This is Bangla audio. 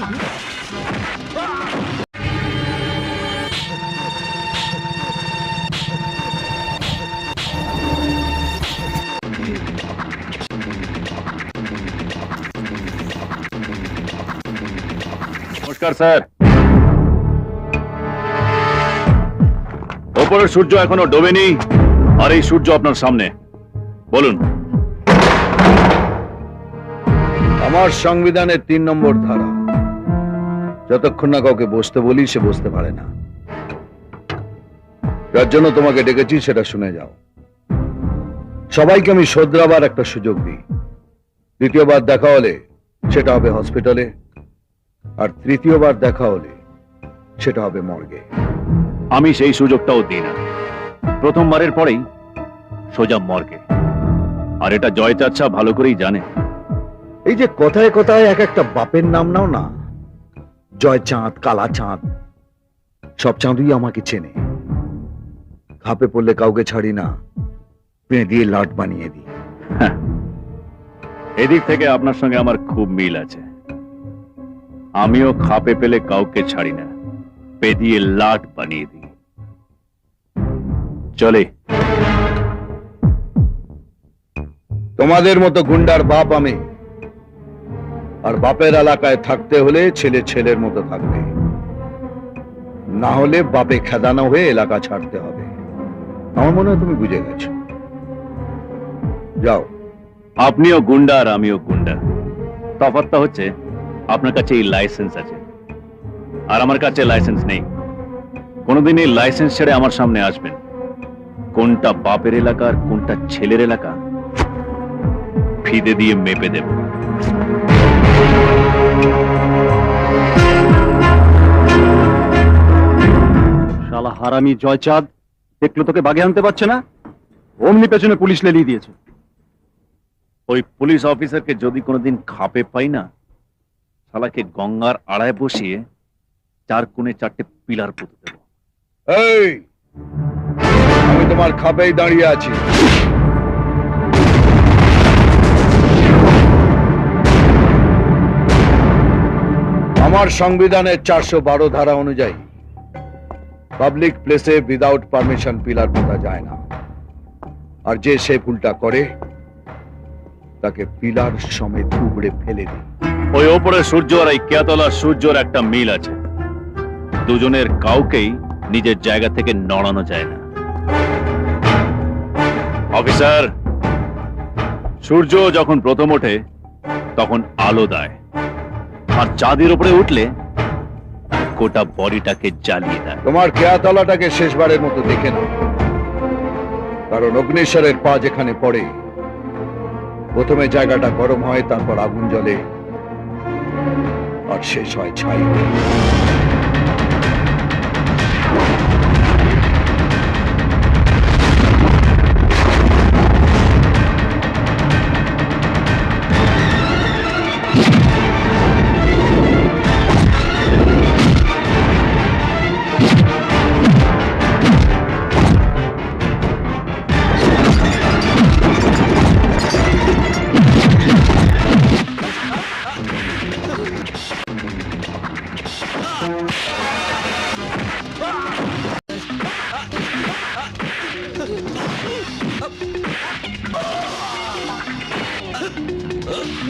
নমস্কার, স্যার। ওপরের সূর্য এখনও ডোবেনি, আর এই সূর্য আপনার সামনে। বলুন। আমার সংবিধানের তিন নম্বর ধারা। যতক্ষণ না কাউকে বসতে বলি সে বসতে পারে না। যার জন্য তোমাকে ডেকেছি সেটা শুনে যাও। সবাইকে আমি শোধরাবার একটা সুযোগ দিই। দ্বিতীয়বার দেখা হলে সেটা হবে হসপিটালে। আর তৃতীয়বার দেখা হলে সেটা হবে মর্গে। আমি সেই সুযোগটাও দিই না। প্রথমবারের পরেই সোজা মর্গে। আর এটা জয় চাচ্ছা ভালো করেই জানে। এই যে কথায় কথায় এক একটা বাপের নাম নাও না জয় চাঁদ কালা চাঁদ। সব চাঁদই আমাকে চেনে। খাপে পড়লে কাউকে ছাড়ি না। দিয়ে লাট বানিয়ে দিই। এদিক থেকে আপনার সঙ্গে আমার খুব মিল আছে। আমিও খাপে পেলে কাউকে ছাড়ি না। পেদিয়ে লাট বানিয়ে দিই। চলে। তোমাদের মতো গুন্ডার বাপ আমি। আর বাপের এলাকায় থাকতে হলে ছেলে ছেলের মতো থাকবে। না হলে বাপে খেদানো হয়ে এলাকা ছাড়তে হবে। আমার মনে হয় তুমি বুঝে গেছো। যাও। আপনিও গুন্ডা আর আমিও গুন্ডা। তফাৎটা হচ্ছে, আপনার কাছে এই লাইসেন্স আছে। আর আমার কাছে লাইসেন্স নেই। কোনোদিন এই লাইসেন্স ছেড়ে আমার সামনে আসবেন। কোনটা বাপের এলাকা আর কোনটা ছেলের এলাকা, ফিদে দিয়ে মেপে দেব। শালা হারামি জয়চাঁদ দেখল তোকে বাগে আনতে পারছে না? অমনি পেছনে পুলিশ লেলিয়ে দিয়েছে। ওই পুলিশ অফিসারকে যদি কোনোদিন খাপে পাই না শালাকে গঙ্গার আড়ায় বসিয়ে চার কোণে চারটে পিলার পুঁতে দেবো। এই আমি তোমার খাপেই দাঁড়িয়ে আছি। আমার সংবিধানের চারশো বারো ধারা অনুযায়ী পাবলিক প্লেসে উইদাউট পারমিশন পিলার পোতা যায় না। আর যে সে ভুলটা করে, তাকে পিলার সমেত উবড়ে ফেলে দিই। ওই ওপরে সূর্য আর এই কেয়াতলার সূর্যর একটা মিল আছে। দুজনের কাউকেই নিজের জায়গা থেকে নড়ানো যায় না। অফিসার, সূর্য যখন প্রথম ওঠে, তখন আলো দেয়। আর চাঁদের উপরে উঠলে গোটা বডিটাকে জ্বালিয়ে দেয়। তোমার কেয়াতলাটাকে শেষবারের মতো দেখে নাও। কারণ অগ্নেশ্বরের পা যেখানে পড়ে, প্রথমে জায়গাটা গরম হয়, তারপর আগুন জ্বলে, আর শেষ হয় ছাই।